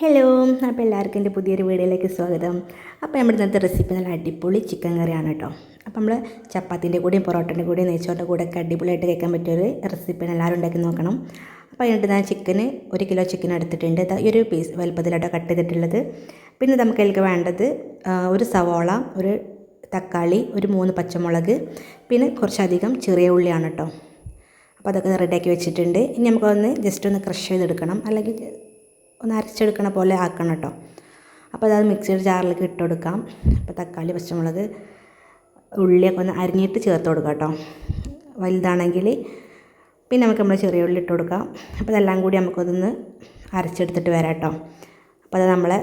Hello അപ്പോൾ എല്ലാവർക്കും എന്റെ പുതിയൊരു വീഡിയോയിലേക്ക് സ്വാഗതം. അപ്പോൾ നമ്മുടെ ഇന്നത്തെ റെസിപ്പി നല്ല അടിപൊളി ചിക്കൻ കറിയാണ് കേട്ടോ അപ്പോൾ നമ്മൾ ചപ്പാത്തിന്റെ കൂടെയും പൊറോട്ടന്റെ കൂടെയും നെയ്ച്ചോറിന്റെ കൂടെ ഒക്കെ അടിപൊളിയായിട്ട് കഴിക്കാൻ പറ്റിയൊരു റെസിപ്പിയാണ് എല്ലാവരും ഉണ്ടാക്കി നോക്കണം. അപ്പോൾ അതിനായിട്ട് ഞാൻ ചിക്കന് ഒരു കിലോ ചിക്കൻ എടുത്തിട്ടുണ്ട്. ഈ ഒരു പീസ് വലുപ്പത്തിലോട്ടോ കട്ട് ചെയ്തിട്ടുള്ളത്. പിന്നെ നമുക്ക് അതിലേക്ക് വേണ്ടത് ഒരു സവോള ഒരു തക്കാളി ഒരു മൂന്ന് പച്ചമുളക് പിന്നെ കുറച്ചധികം ചെറിയ ഉള്ളിയാണ് കേട്ടോ അപ്പോൾ അതൊക്കെ റെഡിയാക്കി വെച്ചിട്ടുണ്ട്. ഇനി നമുക്കൊന്ന് ജസ്റ്റ് ഒന്ന് ക്രഷ് ചെയ്തെടുക്കണം. അല്ലെങ്കിൽ ഒന്ന് അരച്ചെടുക്കണ പോലെ ആക്കണം കേട്ടോ. അപ്പോൾ അത് മിക്സിയുടെ ജാറിലേക്ക് ഇട്ട് കൊടുക്കാം. അപ്പോൾ തക്കാളി പച്ചമുളക് ഉള്ളിയൊക്കെ ഒന്ന് അരിഞ്ഞിട്ട് ചേർത്ത് കൊടുക്കാം കേട്ടോ. വലുതാണെങ്കിൽ പിന്നെ നമുക്ക് നമ്മൾ ചെറിയ ഉള്ളി ഇട്ട് കൊടുക്കാം. അപ്പോൾ ഇതെല്ലാം കൂടി നമുക്കതൊന്ന് അരച്ചെടുത്തിട്ട് വരാം കേട്ടോ. അപ്പോൾ അത് നമ്മളെ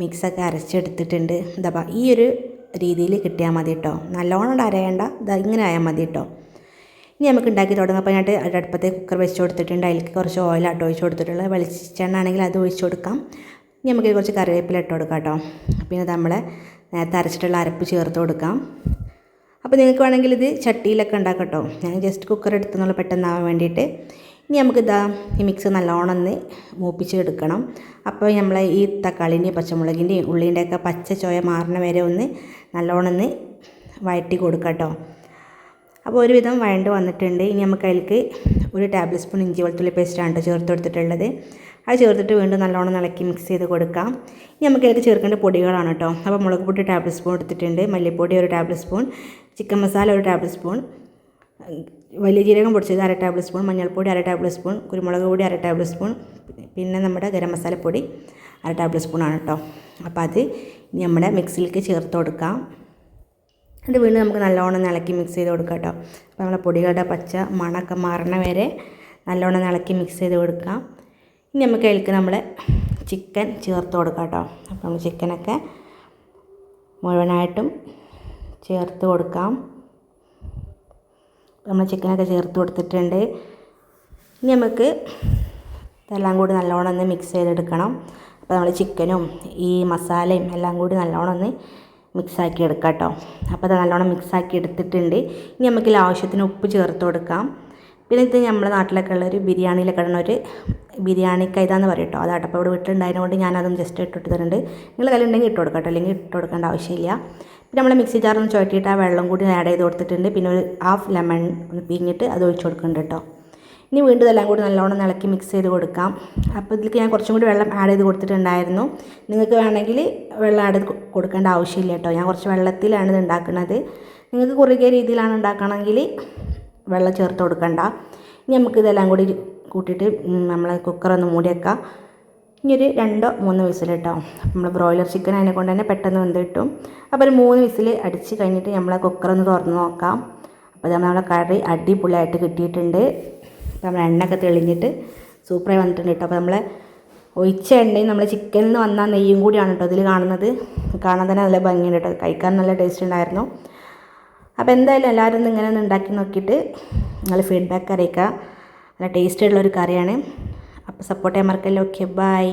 മിക്സൊക്കെ അരച്ചെടുത്തിട്ടുണ്ട്. എന്താ ഈ ഒരു രീതിയിൽ കിട്ടിയാൽ മതി കേട്ടോ. നല്ലോണം അരയേണ്ട ഇതാ ഇങ്ങനെ ആയാൽ മതി കേട്ടോ. ഇനി നമുക്ക് ഉണ്ടാക്കി തുടങ്ങാം. അപ്പോൾ ഞാൻ അടുപ്പത്തെ കുക്കർ വെച്ച് കൊടുത്തിട്ടുണ്ട്. അതിലേക്ക് കുറച്ച് ഓയിൽ ഓയിലാട്ടോ ഒഴിച്ച് കൊടുത്തിട്ടുള്ളത്. വെളിച്ചെണ്ണ ആണെങ്കിൽ അത് ഒഴിച്ച് കൊടുക്കാം. ഇനി നമുക്ക് കുറച്ച് കറിവേപ്പില ഇട്ട് കൊടുക്കാം കേട്ടോ. പിന്നെ നമ്മളെ നേരത്തെ അരച്ചിട്ടുള്ള അരപ്പ് ചേർത്ത് കൊടുക്കാം. അപ്പോൾ നിങ്ങൾക്ക് വേണമെങ്കിൽ ഇത് ചട്ടിയിലൊക്കെ ഉണ്ടാക്കാം കേട്ടോ. ഞാൻ ജസ്റ്റ് കുക്കർ എടുത്തെന്നുള്ള പെട്ടെന്നാവാൻ വേണ്ടിയിട്ട്. ഇനി നമുക്ക് ഇതാ ഈ മിക്സ് നല്ലോണം ഒന്ന് മൂപ്പിച്ച് എടുക്കണം അപ്പോൾ നമ്മൾ ഈ തക്കാളിന്റെയും പച്ചമുളകിന്റെയും ഉള്ളിന്റെയൊക്കെ പച്ച ചോയ മാറണ വരെ ഒന്ന് നല്ലോണം ഒന്ന് വഴറ്റി കൊടുക്കാം കേട്ടോ. അപ്പോൾ ഒരുവിധം വഴണ്ട് വന്നിട്ടുണ്ട്. ഇനി നമുക്ക് അതിലേക്ക് ഒരു ടേബിൾ സ്പൂൺ ഇഞ്ചി വെളുത്തുള്ളി പേസ്റ്റാണ് ചേർത്ത് കൊടുത്തിട്ടുള്ളത്. അത് ചേർത്തിട്ട് വീണ്ടും നല്ലോണം ഇളക്കി മിക്സ് ചെയ്ത് കൊടുക്കാം. ഇനി നമുക്ക് അതിലേക്ക് ചേർക്കേണ്ട പൊടികളാണ് കേട്ടോ അപ്പോൾ മുളക് പൊടി ടേബിൾ സ്പൂൺ എടുത്തിട്ടുണ്ട്. മല്ലിപ്പൊടി ഒരു ടേബിൾ സ്പൂൺ ചിക്കൻ മസാല ഒരു ടേബിൾ സ്പൂൺ വലിയ ജീരകം പൊടിച്ചത് അര ടേബിൾ സ്പൂൺ മഞ്ഞൾപ്പൊടി അര ടേബിൾ സ്പൂൺ കുരുമുളക് പൊടി അര ടേബിൾ സ്പൂൺ പിന്നെ നമ്മുടെ ഗരം മസാലപ്പൊടി അര ടേബിൾ സ്പൂൺ ആണ് കേട്ടോ അപ്പോൾ അത് നമ്മുടെ മിക്സിയിലേക്ക് ചേർത്ത് കൊടുക്കാം. എന്നിട്ട് വീണ്ടും നമുക്ക് നല്ലോണം ഇളക്കി മിക്സ് ചെയ്ത് കൊടുക്കാം കേട്ടോ. അപ്പോൾ നമ്മളെ പൊടികളുടെ പച്ച മണമൊക്കെ മാറണ വരെ നല്ലോണം ഇളക്കി മിക്സ് ചെയ്ത് കൊടുക്കാം. ഇനി നമുക്ക് അതിലേക്ക് നമ്മൾ ചിക്കൻ ചേർത്ത് കൊടുക്കാം കേട്ടോ. അപ്പോൾ നമ്മൾ ചിക്കനൊക്കെ മുഴുവനായിട്ടും ചേർത്ത് കൊടുക്കാം. നമ്മൾ ചിക്കനൊക്കെ ചേർത്ത് കൊടുത്തിട്ടുണ്ട്. ഇനി നമുക്ക് ഇതെല്ലാം കൂടി നല്ലോണം ഒന്ന് മിക്സ് ചെയ്തെടുക്കണം. അപ്പോൾ നമ്മൾ ചിക്കനും ഈ മസാലയും എല്ലാം കൂടി നല്ലോണം ഒന്ന് മിക്സാക്കി എടുക്കാം കേട്ടോ അപ്പോൾ അത് നല്ലോണം മിക്സാക്കി എടുത്തിട്ടുണ്ട്. ഇനി നമുക്ക് ആവശ്യത്തിന് ഉപ്പ് ചേർത്ത് കൊടുക്കാം. പിന്നെ ഇത് നമ്മുടെ നാട്ടിലൊക്കെ ഉള്ള ഒരു ബിരിയാണിയിലൊക്കെ ഇടുന്ന ഒരു ബിരിയാണി കൈതാന്ന് പറയും കേട്ടോ. അതാട്ടോ. അപ്പോൾ ഇവിടെ വീട്ടിലുണ്ടായതുകൊണ്ട് ഞാനതും ജസ്റ്റ് ഇട്ടിട്ട് തരുന്നുണ്ട്. നിങ്ങൾ കയ്യിലുണ്ടെങ്കിൽ ഇട്ട് കൊടുക്കാം അല്ലെങ്കിൽ ഇട്ട് കൊടുക്കേണ്ട ആവശ്യമില്ല. പിന്നെ നമ്മൾ മിക്സി ജാറിൽ ചുവട്ടിയിട്ട് ആ വെള്ളം കൂടി ആഡ് ചെയ്ത് കൊടുത്തിട്ടുണ്ട്. പിന്നെ ഒരു ഹാഫ് ലെമൺ ഒന്ന് പിഴിഞ്ഞിട്ട് അത് ഒഴിച്ച് കൊടുക്കുന്നുണ്ട് കേട്ടോ. ഇനി വീണ്ടും ഇതെല്ലാം കൂടി നല്ലോണം ഇളക്കി മിക്സ് ചെയ്ത് കൊടുക്കാം. അപ്പോൾ ഇതിലേക്ക് ഞാൻ കുറച്ചും കൂടി വെള്ളം ആഡ് ചെയ്ത് കൊടുത്തിട്ടുണ്ടായിരുന്നു. നിങ്ങൾക്ക് വേണമെങ്കിൽ വെള്ളം ആഡ് ചെയ്ത് കൊടുക്കേണ്ട ആവശ്യമില്ല കേട്ടോ. ഞാൻ കുറച്ച് വെള്ളത്തിലാണ് ഇത് ഉണ്ടാക്കുന്നത്. നിങ്ങൾക്ക് കുറുകിയ രീതിയിലാണ് ഉണ്ടാക്കണമെങ്കിൽ വെള്ളം ചേർത്ത് കൊടുക്കണ്ട. ഇനി നമുക്ക് ഇതെല്ലാം കൂടി കൂട്ടിയിട്ട് നമ്മൾ കുക്കറൊന്ന് മൂടി വെക്കാം ഇനി ഒരു രണ്ടോ മൂന്ന് വിസിൽ കേട്ടോ. നമ്മൾ ബ്രോയിലർ ചിക്കൻ അതിനെ കൊണ്ട് തന്നെ പെട്ടെന്ന് വെന്ത് കിട്ടും. അപ്പോൾ ഒരു മൂന്ന് വിസിൽ അടിച്ച് കഴിഞ്ഞിട്ട് നമ്മൾ കുക്കറൊന്ന് തുറന്ന് നോക്കാം. അപ്പോൾ നമ്മളെ കറി അടിപൊളിയായിട്ട് കിട്ടിയിട്ടുണ്ട്. നമ്മൾ എണ്ണയൊക്കെ തെളിഞ്ഞിട്ട് സൂപ്പറായി വന്നിട്ടുണ്ട് കേട്ടോ. അപ്പോൾ നമ്മൾ ഒഴിച്ച എണ്ണയും നമ്മൾ ചിക്കനിൽ നിന്ന് വന്ന നെയ്യും കൂടിയാണ് കേട്ടോ ഇതിൽ കാണുന്നത്. കാണാൻ തന്നെ നല്ല ഭംഗിയുണ്ട് കേട്ടോ. കഴിക്കാൻ നല്ല ടേസ്റ്റ് ഉണ്ടായിരുന്നു. അപ്പോൾ എന്തായാലും എല്ലാവരും ഒന്ന് ഇങ്ങനെ ഒന്ന് ഉണ്ടാക്കി നോക്കിയിട്ട് നിങ്ങൾ ഫീഡ്ബാക്ക് അറിയിക്കുക. നല്ല ടേസ്റ്റ് ഉള്ളൊരു കറിയാണ്. അപ്പോൾ സപ്പോർട്ട് ചെയ്യാൻ മറക്കല്ലേ? Okay bye